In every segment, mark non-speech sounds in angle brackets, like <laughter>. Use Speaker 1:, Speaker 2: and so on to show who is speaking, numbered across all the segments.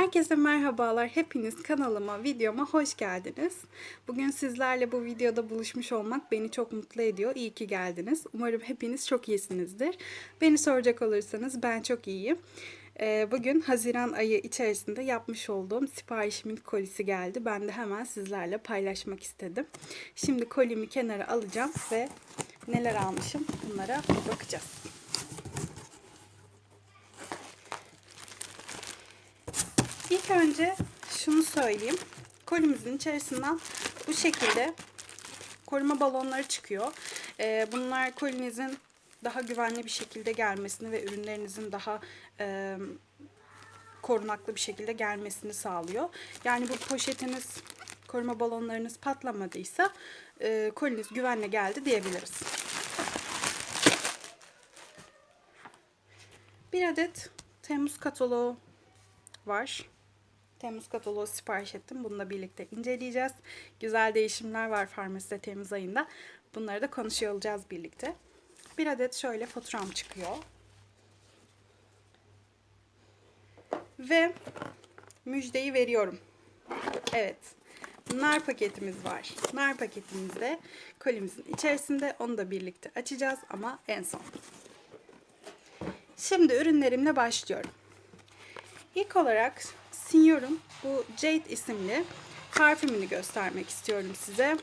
Speaker 1: Herkese merhabalar. Hepiniz kanalıma, videoma hoş geldiniz. Bugün sizlerle bu videoda buluşmuş olmak beni çok mutlu ediyor. İyi ki geldiniz. Umarım hepiniz çok iyisinizdir. Beni soracak olursanız ben çok iyiyim. Ee, Bugün Haziran ayı içerisinde yapmış olduğum siparişimin kolisi geldi. Ben de hemen sizlerle paylaşmak istedim. Şimdi kolimi kenara alacağım ve neler almışım bunlara bakacağız. İlk önce şunu söyleyeyim. Kolimizin içerisinden bu şekilde koruma balonları çıkıyor. Ee, bunlar kolinizin daha güvenli bir şekilde gelmesini ve ürünlerinizin daha e, korunaklı bir şekilde gelmesini sağlıyor. Yani bu poşetiniz, koruma balonlarınız patlamadıysa e, koliniz güvenle geldi diyebiliriz. Bir adet Temmuz kataloğu var. Temmuz kataloğu sipariş ettim. Bununla birlikte inceleyeceğiz. Güzel değişimler var farmaside Temmuz ayında. Bunları da konuşuyor olacağız birlikte. Bir adet şöyle faturam çıkıyor. Ve müjdeyi veriyorum. Evet. Nar paketimiz var. Nar paketimizde kolimizin içerisinde onu da birlikte açacağız ama en son. Şimdi ürünlerimle başlıyorum. İlk olarak Signor'un bu Jade isimli parfümünü göstermek istiyorum size.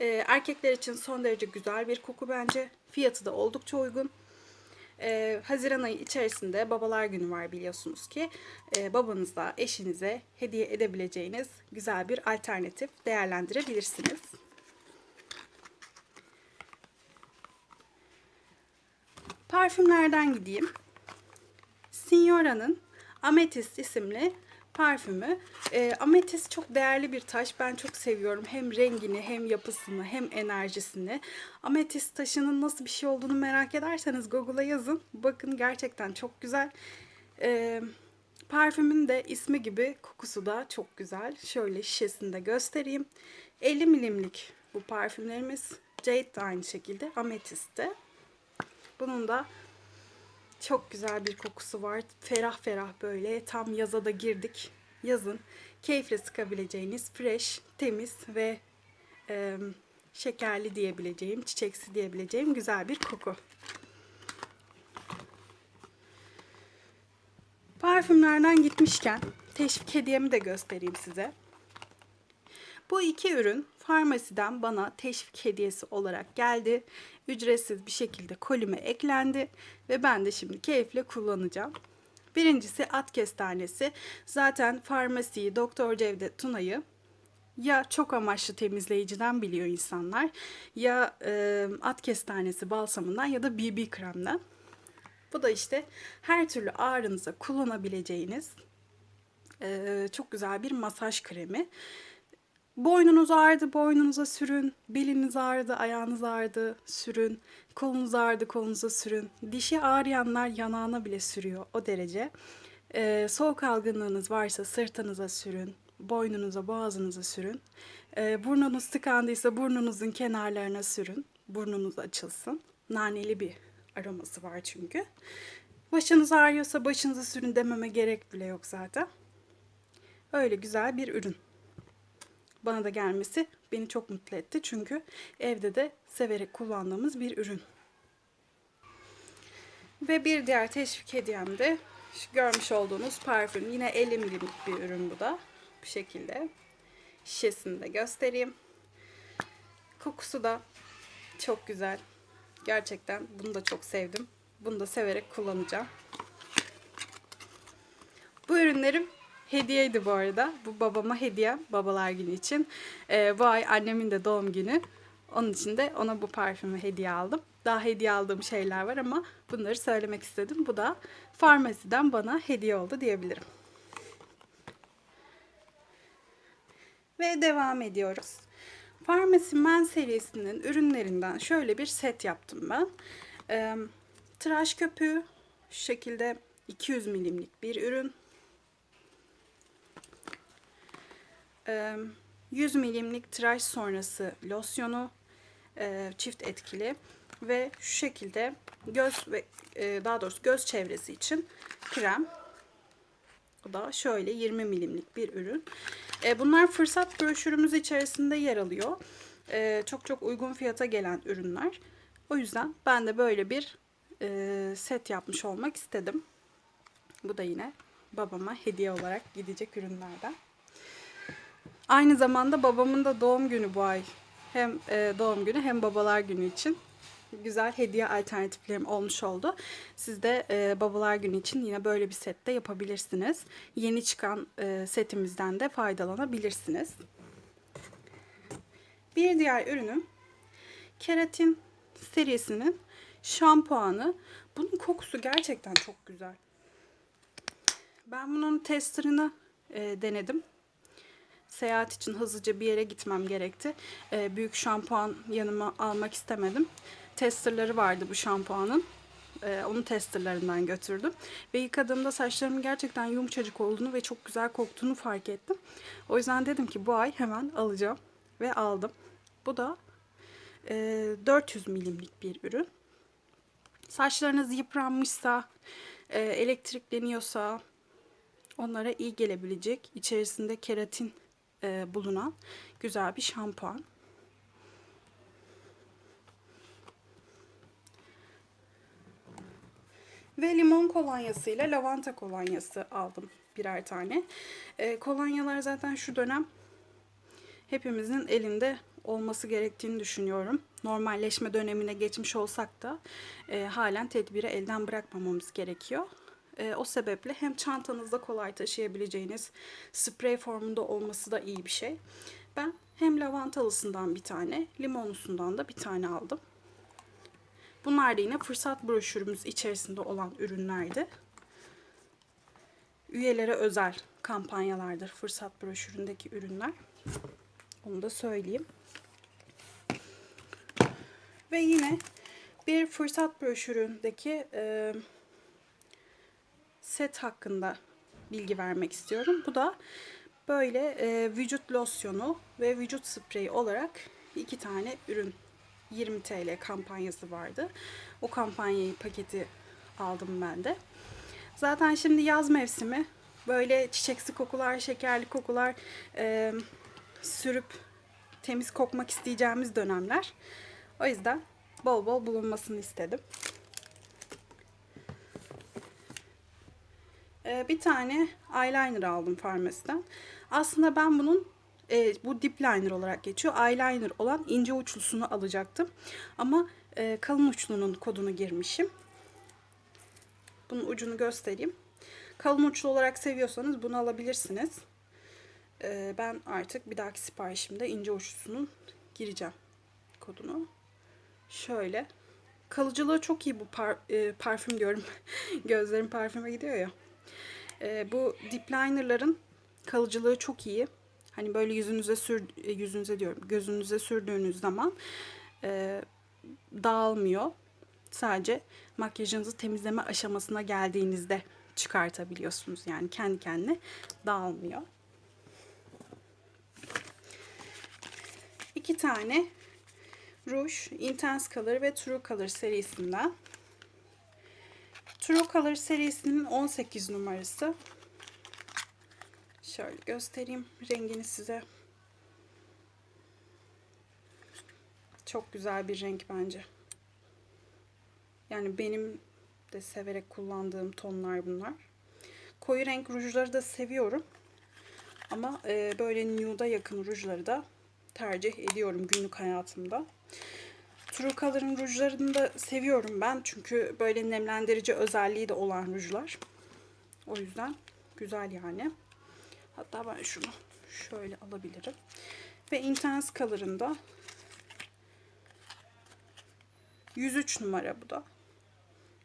Speaker 1: Ee, erkekler için son derece güzel bir koku bence. Fiyatı da oldukça uygun. Ee, Haziran ayı içerisinde babalar günü var biliyorsunuz ki. Ee, babanıza, eşinize hediye edebileceğiniz güzel bir alternatif değerlendirebilirsiniz. Parfümlerden gideyim. Signora'nın Ametist isimli parfümü. E, ametist çok değerli bir taş. Ben çok seviyorum. Hem rengini, hem yapısını, hem enerjisini. Ametist taşının nasıl bir şey olduğunu merak ederseniz Google'a yazın. Bakın gerçekten çok güzel. E, parfümün de ismi gibi kokusu da çok güzel. Şöyle şişesini de göstereyim. 50 milimlik bu parfümlerimiz. Jade de aynı şekilde. Ametist de. Bunun da çok güzel bir kokusu var. Ferah ferah böyle. Tam yaza da girdik. Yazın keyifle sıkabileceğiniz fresh, temiz ve e, şekerli diyebileceğim, çiçeksi diyebileceğim güzel bir koku. Parfümlerden gitmişken teşvik hediyemi de göstereyim size. Bu iki ürün farmasiden bana teşvik hediyesi olarak geldi. Ücretsiz bir şekilde kolime eklendi ve ben de şimdi keyifle kullanacağım. Birincisi at kestanesi. Zaten farmasiyi Doktor Cevdet Tuna'yı ya çok amaçlı temizleyiciden biliyor insanlar ya e, at kestanesi balsamından ya da BB kremden. Bu da işte her türlü ağrınıza kullanabileceğiniz e, çok güzel bir masaj kremi. Boynunuz ağrıdı, boynunuza sürün. Beliniz ağrıdı, ayağınız ağrıdı, sürün. Kolunuz ağrıdı, kolunuza sürün. Dişi ağrıyanlar yanağına bile sürüyor o derece. Ee, soğuk algınlığınız varsa sırtınıza sürün. Boynunuza, boğazınıza sürün. Ee, burnunuz tıkandıysa burnunuzun kenarlarına sürün. Burnunuz açılsın. Naneli bir aroması var çünkü. Başınız ağrıyorsa başınıza sürün dememe gerek bile yok zaten. Öyle güzel bir ürün bana da gelmesi beni çok mutlu etti. Çünkü evde de severek kullandığımız bir ürün. Ve bir diğer teşvik hediyem de görmüş olduğunuz parfüm. Yine 50 milimlik bir ürün bu da. Bu şekilde. Şişesini de göstereyim. Kokusu da çok güzel. Gerçekten bunu da çok sevdim. Bunu da severek kullanacağım. Bu ürünlerim hediyeydi bu arada. Bu babama hediye babalar günü için. Ee, bu ay annemin de doğum günü. Onun için de ona bu parfümü hediye aldım. Daha hediye aldığım şeyler var ama bunları söylemek istedim. Bu da farmasiden bana hediye oldu diyebilirim. Ve devam ediyoruz. Pharmacy Man serisinin ürünlerinden şöyle bir set yaptım ben. Ee, tıraş köpüğü şekilde 200 milimlik bir ürün. 100 milimlik tıraş sonrası losyonu çift etkili ve şu şekilde göz ve daha doğrusu göz çevresi için krem Bu da şöyle 20 milimlik bir ürün. Bunlar fırsat broşürümüz içerisinde yer alıyor. Çok çok uygun fiyata gelen ürünler. O yüzden ben de böyle bir set yapmış olmak istedim. Bu da yine babama hediye olarak gidecek ürünlerden. Aynı zamanda babamın da doğum günü bu ay. Hem e, doğum günü hem babalar günü için güzel hediye alternatiflerim olmuş oldu. Siz de e, babalar günü için yine böyle bir sette yapabilirsiniz. Yeni çıkan e, setimizden de faydalanabilirsiniz. Bir diğer ürünüm keratin serisinin şampuanı. Bunun kokusu gerçekten çok güzel. Ben bunun testerını e, denedim. Seyahat için hızlıca bir yere gitmem gerekti. E, büyük şampuan yanıma almak istemedim. Testerları vardı bu şampuanın. E, onun testerlarından götürdüm. Ve yıkadığımda saçlarımın gerçekten yumuşacık olduğunu ve çok güzel koktuğunu fark ettim. O yüzden dedim ki bu ay hemen alacağım. Ve aldım. Bu da e, 400 milimlik bir ürün. Saçlarınız yıpranmışsa, e, elektrikleniyorsa onlara iyi gelebilecek içerisinde keratin e, bulunan güzel bir şampuan. Ve limon kolonyası ile lavanta kolonyası aldım birer tane. E, kolonyalar zaten şu dönem hepimizin elinde olması gerektiğini düşünüyorum. Normalleşme dönemine geçmiş olsak da e, halen tedbiri elden bırakmamamız gerekiyor. E, o sebeple hem çantanızda kolay taşıyabileceğiniz sprey formunda olması da iyi bir şey. Ben hem lavantalısından bir tane, limonlusundan da bir tane aldım. Bunlar da yine fırsat broşürümüz içerisinde olan ürünlerdi. Üyelere özel kampanyalardır fırsat broşüründeki ürünler. Onu da söyleyeyim. Ve yine bir fırsat broşüründeki e, set hakkında bilgi vermek istiyorum. Bu da böyle e, vücut losyonu ve vücut spreyi olarak iki tane ürün 20 TL kampanyası vardı. O kampanyayı paketi aldım ben de. Zaten şimdi yaz mevsimi böyle çiçeksi kokular, şekerli kokular e, sürüp temiz kokmak isteyeceğimiz dönemler. O yüzden bol bol bulunmasını istedim. Bir tane eyeliner aldım farmasiden. Aslında ben bunun e, bu dip liner olarak geçiyor. Eyeliner olan ince uçlusunu alacaktım. Ama e, kalın uçlunun kodunu girmişim. Bunun ucunu göstereyim. Kalın uçlu olarak seviyorsanız bunu alabilirsiniz. E, ben artık bir dahaki siparişimde ince uçlusunun gireceğim kodunu. Şöyle. Kalıcılığı çok iyi bu par, e, parfüm diyorum. <laughs> Gözlerim parfüme gidiyor ya. E, bu dip linerların kalıcılığı çok iyi. Hani böyle yüzünüze sür e, yüzünüze diyorum gözünüze sürdüğünüz zaman e, dağılmıyor. Sadece makyajınızı temizleme aşamasına geldiğinizde çıkartabiliyorsunuz. Yani kendi kendine dağılmıyor. İki tane ruj Intense Color ve True Color serisinden. True Color serisinin 18 numarası. Şöyle göstereyim rengini size. Çok güzel bir renk bence. Yani benim de severek kullandığım tonlar bunlar. Koyu renk rujları da seviyorum. Ama e, böyle nude'a yakın rujları da tercih ediyorum günlük hayatımda. True Color'ın rujlarını da seviyorum ben. Çünkü böyle nemlendirici özelliği de olan rujlar. O yüzden güzel yani. Hatta ben şunu şöyle alabilirim. Ve Intense Color'ın da 103 numara bu da.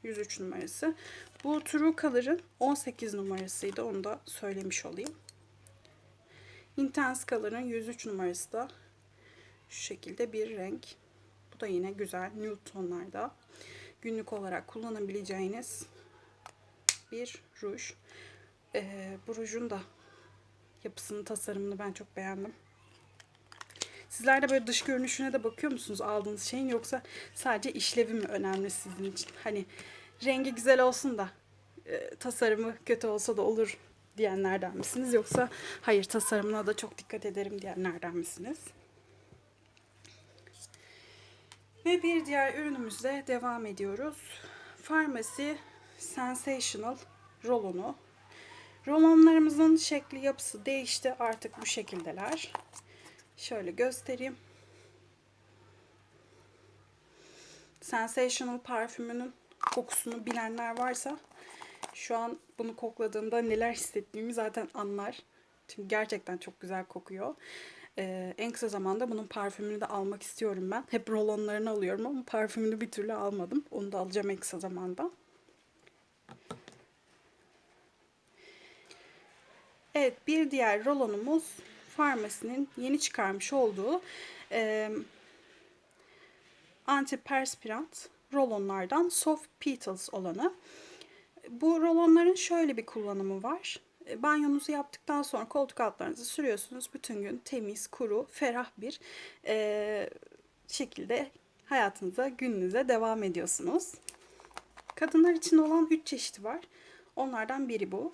Speaker 1: 103 numarası. Bu True Color'ın 18 numarasıydı. Onu da söylemiş olayım. Intense Color'ın 103 numarası da şu şekilde bir renk. Bu da yine güzel nude tonlarda. Günlük olarak kullanabileceğiniz bir ruj. Ee, bu rujun da yapısını, tasarımını ben çok beğendim. Sizler de böyle dış görünüşüne de bakıyor musunuz aldığınız şeyin yoksa sadece işlevi mi önemli sizin için? Hani rengi güzel olsun da e, tasarımı kötü olsa da olur diyenlerden misiniz? Yoksa hayır tasarımına da çok dikkat ederim diyenlerden misiniz? Ve bir diğer ürünümüzle devam ediyoruz. Pharmacy Sensational rolonu. Rolonlarımızın şekli yapısı değişti. Artık bu şekildeler. Şöyle göstereyim. Sensational parfümünün kokusunu bilenler varsa şu an bunu kokladığımda neler hissettiğimi zaten anlar. Çünkü gerçekten çok güzel kokuyor. Ee, en kısa zamanda bunun parfümünü de almak istiyorum ben. Hep rolonlarını alıyorum ama parfümünü bir türlü almadım. Onu da alacağım en kısa zamanda. Evet bir diğer rolonumuz Farmasi'nin yeni çıkarmış olduğu e, antiperspirant rolonlardan Soft Petals olanı. Bu rolonların şöyle bir kullanımı var. E, Banyonuzu yaptıktan sonra koltuk altlarınızı sürüyorsunuz. Bütün gün temiz, kuru, ferah bir e, şekilde hayatınıza, gününüze devam ediyorsunuz. Kadınlar için olan 3 çeşidi var. Onlardan biri bu.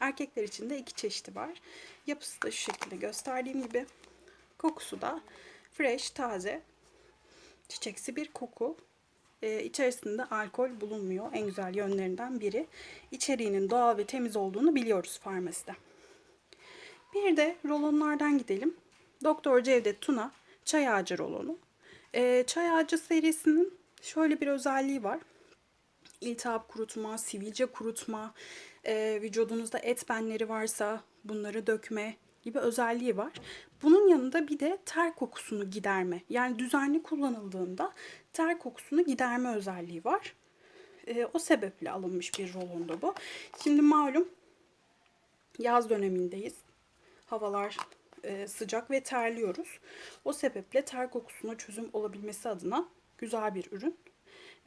Speaker 1: Erkekler için de iki çeşidi var. Yapısı da şu şekilde gösterdiğim gibi. Kokusu da fresh, taze, çiçeksi bir koku. Ee, içerisinde alkol bulunmuyor. En güzel yönlerinden biri. İçeriğinin doğal ve temiz olduğunu biliyoruz farmaside. Bir de rolonlardan gidelim. Doktor Cevdet Tuna çay ağacı rolonu. Ee, çay ağacı serisinin şöyle bir özelliği var. İltihap kurutma, sivilce kurutma, e, vücudunuzda et benleri varsa bunları dökme gibi özelliği var. Bunun yanında bir de ter kokusunu giderme. Yani düzenli kullanıldığında ter kokusunu giderme özelliği var. E, o sebeple alınmış bir rolonda bu. Şimdi malum yaz dönemindeyiz. Havalar e, sıcak ve terliyoruz. O sebeple ter kokusuna çözüm olabilmesi adına güzel bir ürün.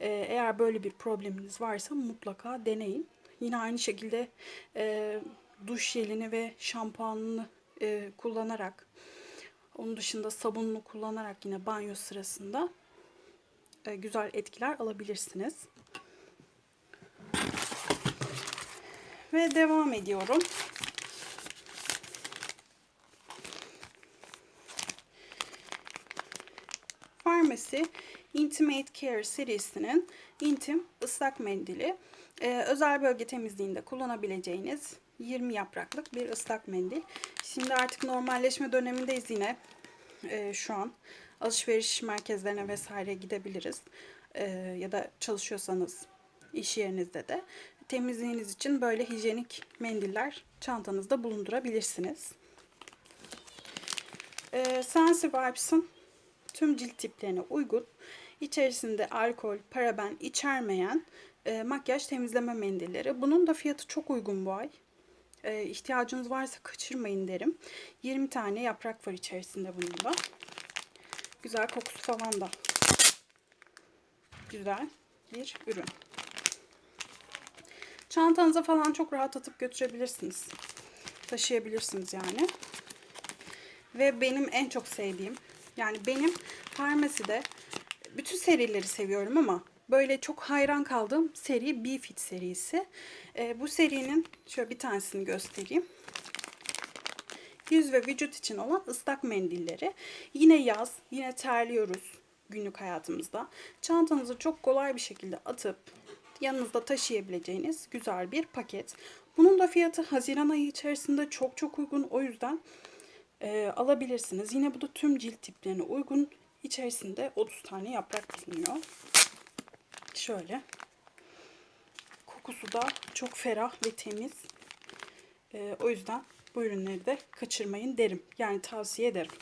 Speaker 1: E, eğer böyle bir probleminiz varsa mutlaka deneyin. Yine aynı şekilde e, duş jelini ve şampuanını e, kullanarak onun dışında sabununu kullanarak yine banyo sırasında e, güzel etkiler alabilirsiniz. Ve devam ediyorum. Pharmacy Intimate Care serisinin intim ıslak mendili. Ee, özel bölge temizliğinde kullanabileceğiniz 20 yapraklık bir ıslak mendil. Şimdi artık normalleşme dönemindeyiz yine. Ee, şu an alışveriş merkezlerine vesaire gidebiliriz. Ee, ya da çalışıyorsanız iş yerinizde de temizliğiniz için böyle hijyenik mendiller çantanızda bulundurabilirsiniz. Ee, Sensi Vibes'ın tüm cilt tiplerine uygun, içerisinde alkol, paraben içermeyen e, makyaj temizleme mendilleri. Bunun da fiyatı çok uygun bu ay. E, ihtiyacınız varsa kaçırmayın derim. 20 tane yaprak var içerisinde bunun da. Güzel kokusu falan da güzel bir ürün. Çantanıza falan çok rahat atıp götürebilirsiniz. Taşıyabilirsiniz yani. Ve benim en çok sevdiğim yani benim farmaside bütün serileri seviyorum ama böyle çok hayran kaldığım seri B-Fit serisi. E, bu serinin şöyle bir tanesini göstereyim. Yüz ve vücut için olan ıslak mendilleri. Yine yaz, yine terliyoruz günlük hayatımızda. Çantanızı çok kolay bir şekilde atıp yanınızda taşıyabileceğiniz güzel bir paket. Bunun da fiyatı Haziran ayı içerisinde çok çok uygun. O yüzden e, alabilirsiniz. Yine bu da tüm cilt tiplerine uygun. İçerisinde 30 tane yaprak bulunuyor. Şöyle. Kokusu da çok ferah ve temiz. E, o yüzden bu ürünleri de kaçırmayın derim. Yani tavsiye ederim.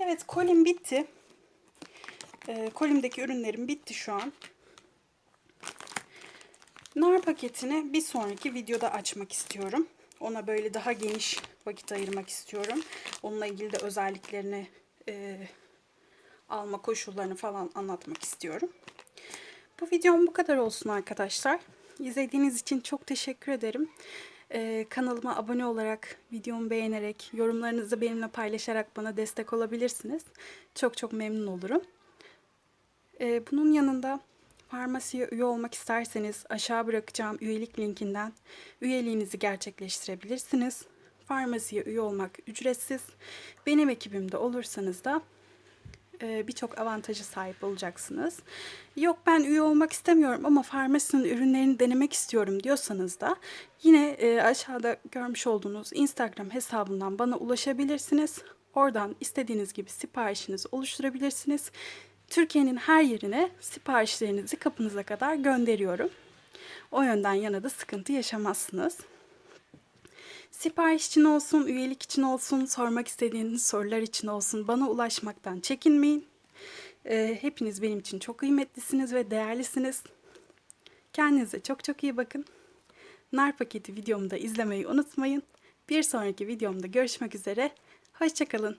Speaker 1: Evet kolim bitti. E, kolimdeki ürünlerim bitti şu an. Nar paketini bir sonraki videoda açmak istiyorum. Ona böyle daha geniş vakit ayırmak istiyorum. Onunla ilgili de özelliklerini e, alma koşullarını falan anlatmak istiyorum. Bu videom bu kadar olsun arkadaşlar. İzlediğiniz için çok teşekkür ederim. Ee, kanalıma abone olarak, videomu beğenerek, yorumlarınızı benimle paylaşarak bana destek olabilirsiniz. Çok çok memnun olurum. Ee, bunun yanında farmasiye üye olmak isterseniz aşağı bırakacağım üyelik linkinden üyeliğinizi gerçekleştirebilirsiniz. Farmasiye üye olmak ücretsiz. Benim ekibimde olursanız da e, birçok avantajı sahip olacaksınız. Yok ben üye olmak istemiyorum ama farmasinin ürünlerini denemek istiyorum diyorsanız da yine e, aşağıda görmüş olduğunuz Instagram hesabından bana ulaşabilirsiniz. Oradan istediğiniz gibi siparişinizi oluşturabilirsiniz. Türkiye'nin her yerine siparişlerinizi kapınıza kadar gönderiyorum. O yönden yana da sıkıntı yaşamazsınız. Sipariş için olsun, üyelik için olsun, sormak istediğiniz sorular için olsun bana ulaşmaktan çekinmeyin. Ee, hepiniz benim için çok kıymetlisiniz ve değerlisiniz. Kendinize çok çok iyi bakın. Nar paketi videomu da izlemeyi unutmayın. Bir sonraki videomda görüşmek üzere. Hoşçakalın.